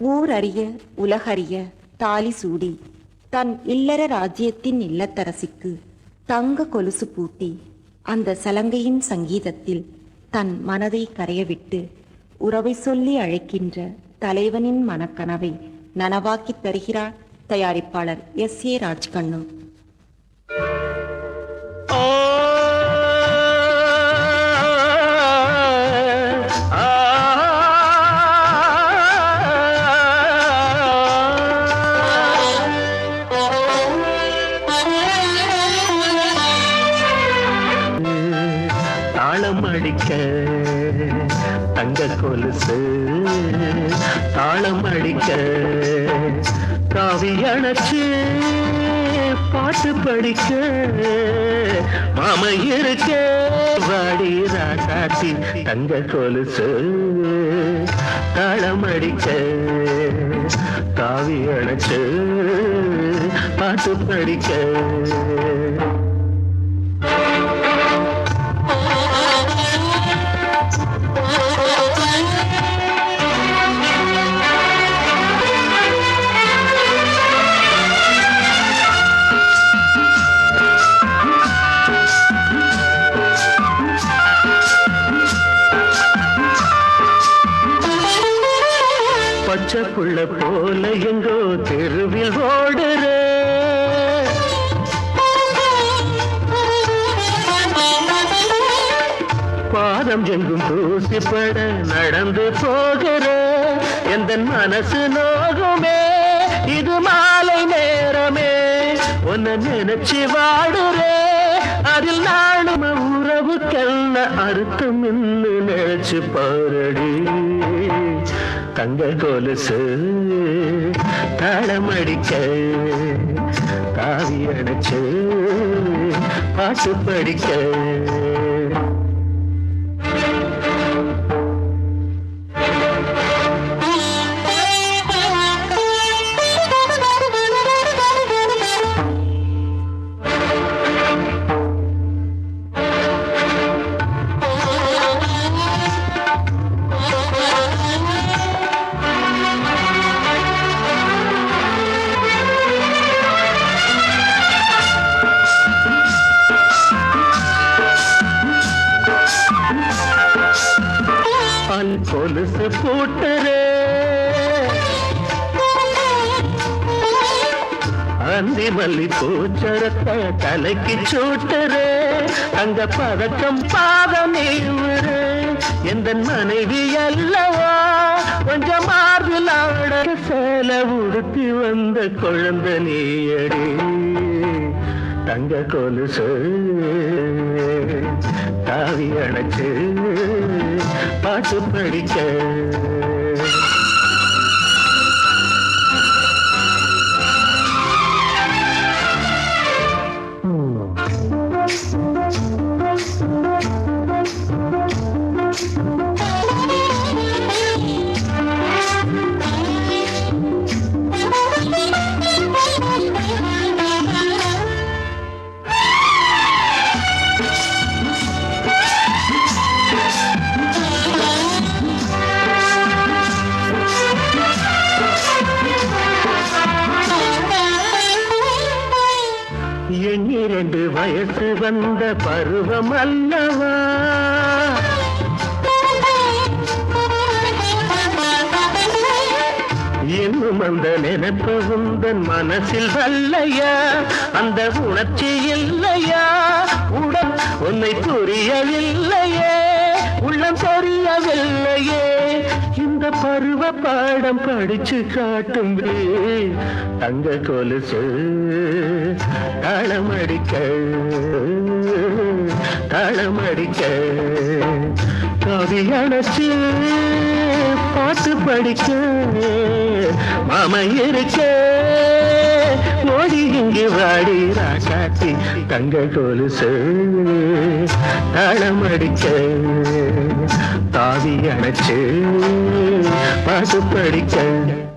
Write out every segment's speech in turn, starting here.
ஊரறிய உலகறிய தாலி சூடி தன் இல்லற ராஜ்யத்தின் இல்லத்தரசிக்கு தங்க கொலுசு பூட்டி அந்த சலங்கையின் சங்கீதத்தில் தன் மனதை கரையவிட்டு உறவை சொல்லி அழைக்கின்ற தலைவனின் மனக்கனவை நனவாக்கித் தருகிறார் தயாரிப்பாளர் எஸ் ஏ ராஜ்கண்ணு. கொலுசு தாளம் அடிக்க காவி அணைச்சு பாட்டு படிக்க மாம இருக்க வாடி ராசாத்தி தங்க கொலுசு. தாளம் அடிக்க காவி அணைச்சு பாட்டு படிக்க பச்சை போல எங்கோ தெருவில் ஓடுறே. பாதம் எங்கும் தூசிப்பட நடந்து போகிற. எந்த மனசு நோகுமே இது மாலை நேரமே. உன்னை நினைச்சு வாடுறே. அதில் நானும் உறவுக்கென்ன அர்த்தம் இன்னு நினைச்சு பாரடி. தங்க கொலுசு தாளமடிக்க தாவி அடைச்சு பாசு படிக்க பூச்சரத்தை தலைக்கு சூட்டுரு அங்க பதக்கம் பாதம் நீவுரு எந்த மனைவி அல்லவா? கொஞ்சம் மார்பில் ஆட சேல உடுத்தி வந்த குழந்தை நீயடி. தங்க கொலுசு தாவி அடைச்சு பாட்டு படிக்க. வயசு வந்த பருவம் அல்லவா இன்னும் அந்த நினைப்பு உந்தன் மனசில் வல்லையா? அந்த உணர்ச்சி இல்லையா? உடன் உன்னை புரியவில்லையே. உள்ளம் தெரியவில்லையே. இந்த பருவ பாடம் படிச்சு காட்டும் தங்க கொலுசு தளமடிக்க தளமடிக்க கவி அணைச்சு பாட்டு படிக்க மாம இருக்க. இங்கு வாடி ராசாத்தி தங்க கொலுசு தாளமடிக்க தாவி அணைச்சு பாசு படிக்க.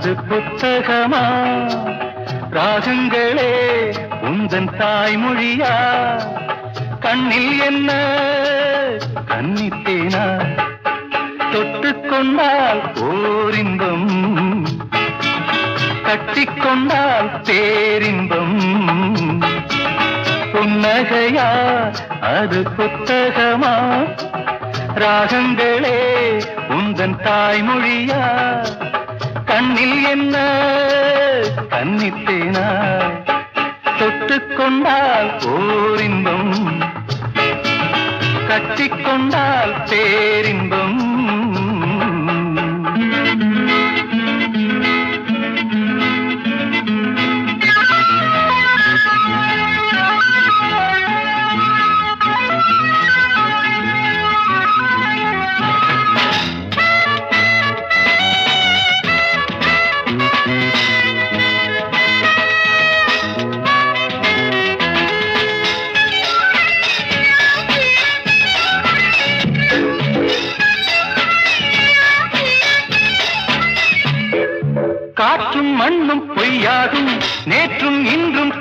அது புத்தகமா? ராகங்களே உந்தன் தாய்மொழியா? கண்ணில் என்ன? கன்னித்தேனா தொட்டுக்கொண்டால் ஓரின்பம். கட்டிக்கொண்டால் பேரின்பம். புன்னகையா? அது புத்தகமா? ராகங்களே உந்தன் தாய்மொழியா? கண்ணில் என்ன கண்ணித்தேனா தொட்டுக்கொண்டால் ஓரின்பம் கட்டிக்கொண்டால் பேரின்பம்.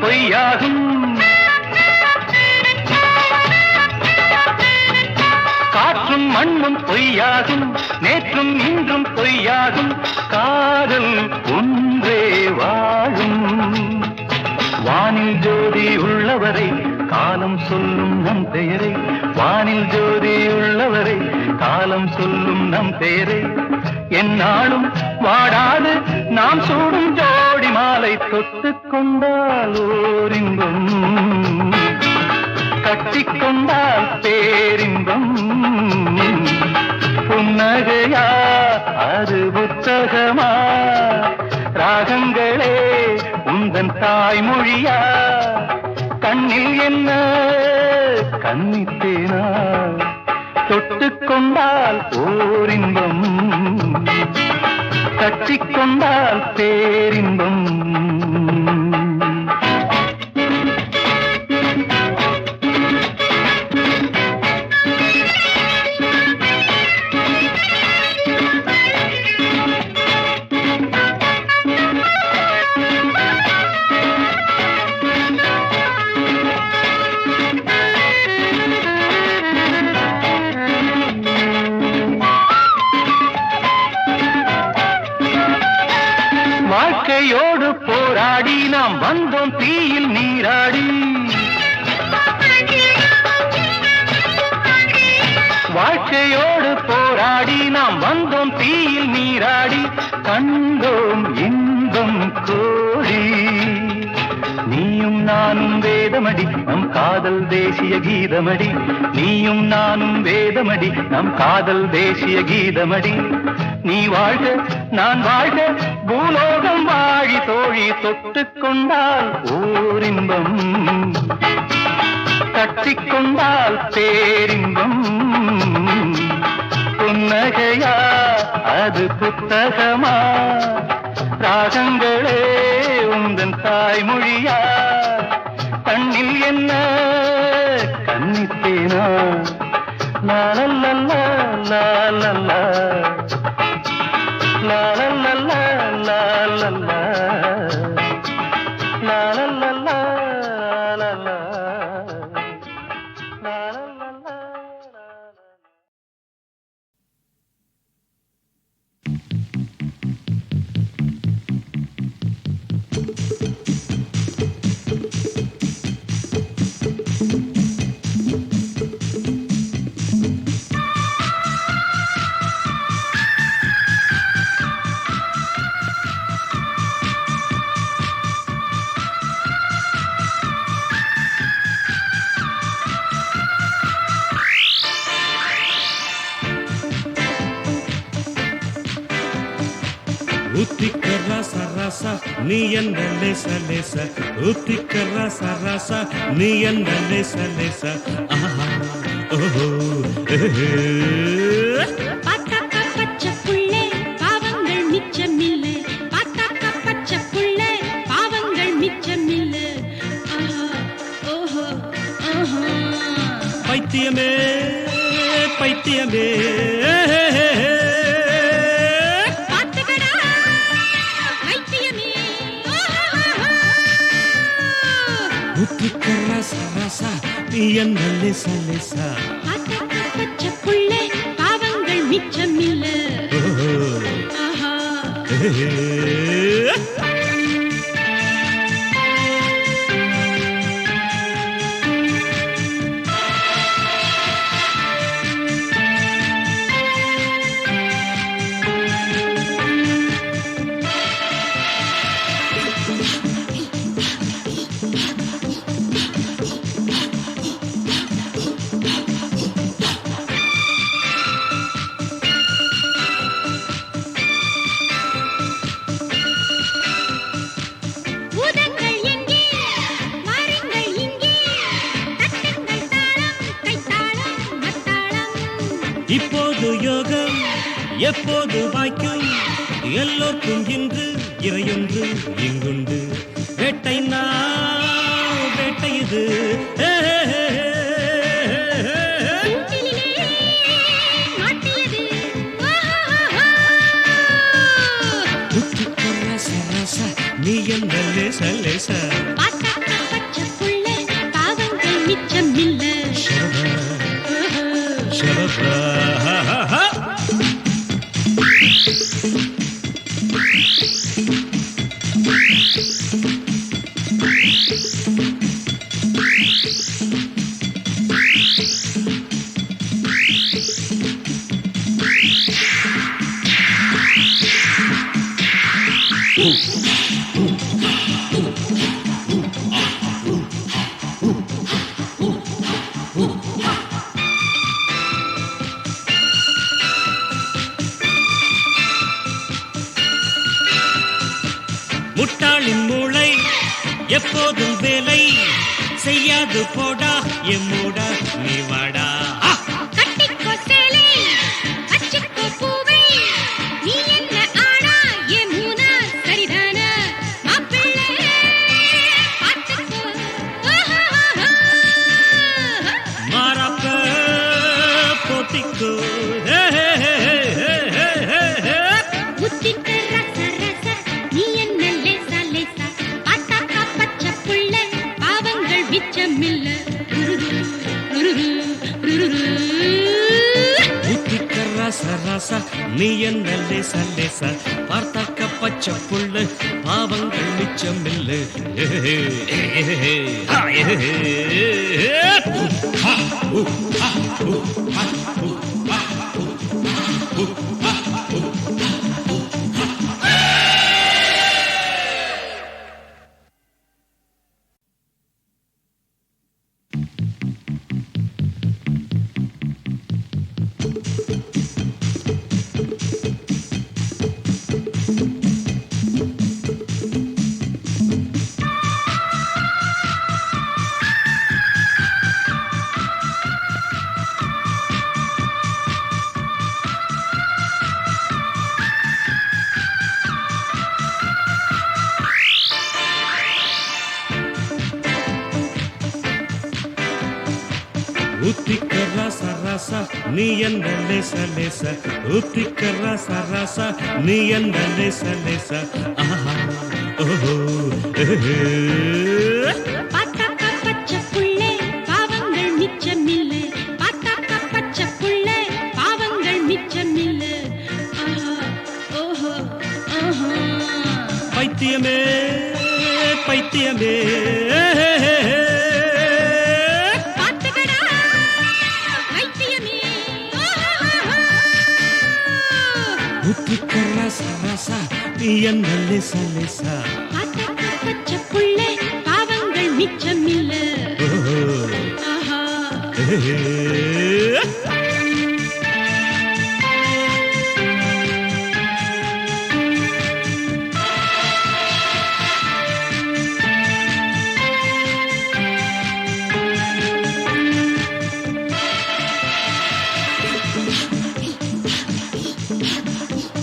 பொய்யாகும் காற்றும் மண்ணும் பொய்யாகும் நேற்றும் இன்றும் பொய்யாகும் காதல் ஒன்றே வாழும். வானில் ஜோதி உள்ளவரை காலம் சொல்லும் நம் பெயரை வானில் ஜோதி உள்ளவரை காலம் சொல்லும் நம் பெயரை. என்னாலும் வாடாது நாம் சூடும் ஜோ மாலை தொட்டு கொண்டால் ஓரின்பம். கட்டிக்கொண்டால் பேரின்பம். புன்னகையா அது புத்தகமா? ராகங்களே உந்தன் தாய்மொழியா? கண்ணில் என்ன கண்ணித்தேனா? தொட்டுக்கொண்டால் ஓரின்பம். நீயும் நானும் வேதமடி நம் காதல் தேசிய கீதமடி. நீயும் நானும் வேதமடி நம் காதல் தேசிய கீதமடி. நீ வாழ்க நான் வாழ்க பூலோகம் வாழி தோழி தொட்டு கொண்டால் ஓரின்பம். கட்டிக்கொண்டால் பேரின்பம். புன்னகையா அது புத்தகமா? ராகங்களே உந்தன் தாய்மொழியா? கண்ணில் என்ன கண்ணித்தேனா லாலல்லா லாலல்லா லாலல்லா லாலல்லா லாலல்லா நீ என்ற லேச லேச ஊத்திக்க ரச ரச. நீ என்ற லேச லேச. ஆஹா. ஓஹோ. பார்த்தாக்கா பச்சை புள்ளே பாவங்கள் மிச்சமில்லை. பார்த்தாக்கா பச்சை புள்ளே பாவங்கள் மிச்சமில்லை. ஓஹோ. ஓஹோ பைத்தியமே பைத்தியமே. ಎನ್ನಲ್ಲೇ ಸಲ್ಲಿಸ எப்போது வாய்க்கும் எல்லோர்க்கும் இன்று இறையொன்று இங்குண்டு. வேட்டை நான் வேட்டை இது. Bye. நீ என்ன லேசா லேசா பார்த்தாக்க பச்சை புள்ளு பாவங்கள் மிச்சம் இல்லை. ஹா ஹா ஹா ஹா. நீ என்ன லேச லேச ஊத்திக்க ரச ரச நீ என்ன லேச லேச. ஆஹா. ஓஹோ. பார்த்தாக்கா பச்சை புள்ளே பாவங்கள் மிச்சமில்லை. பார்த்தாக்கா பச்சை புள்ளே பாவங்கள் மிச்சமில்லை. ஓஹோ. ஓஹோ பைத்தியமே பைத்தியமே. விடியன் நல்லே சலேசா பச்சை புள்ளை பாவங்கள் மிச்சம் இல்ல ஆஹா Yeah.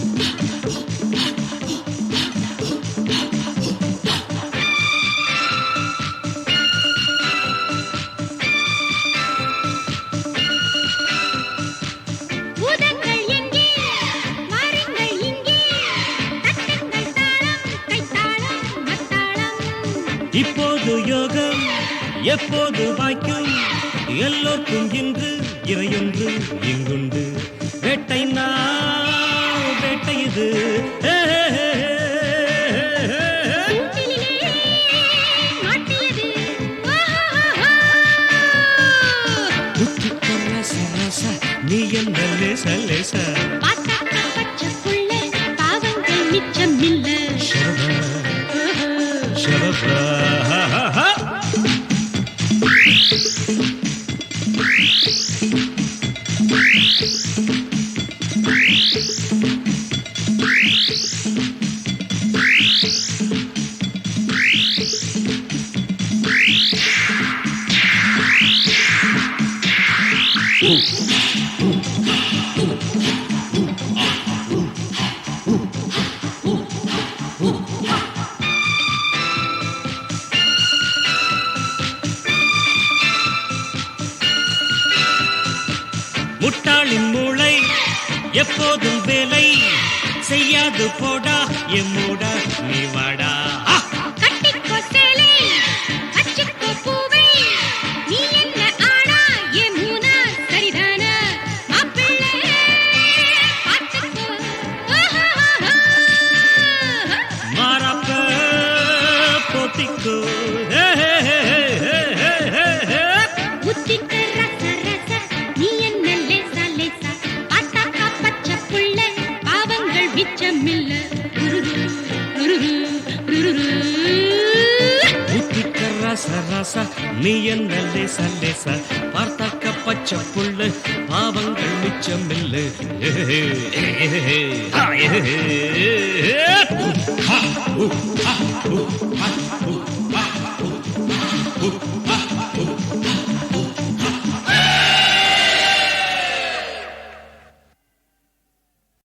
எப்போது வாய்க்கும் எல்லோர்க்கும் இன்று இறையொன்று இங்குண்டு. வேட்டை நான் வேட்டை இது. நீ என்ன லேசா பாவங்கள் மிச்சம் இல்லை Peace. Chapul.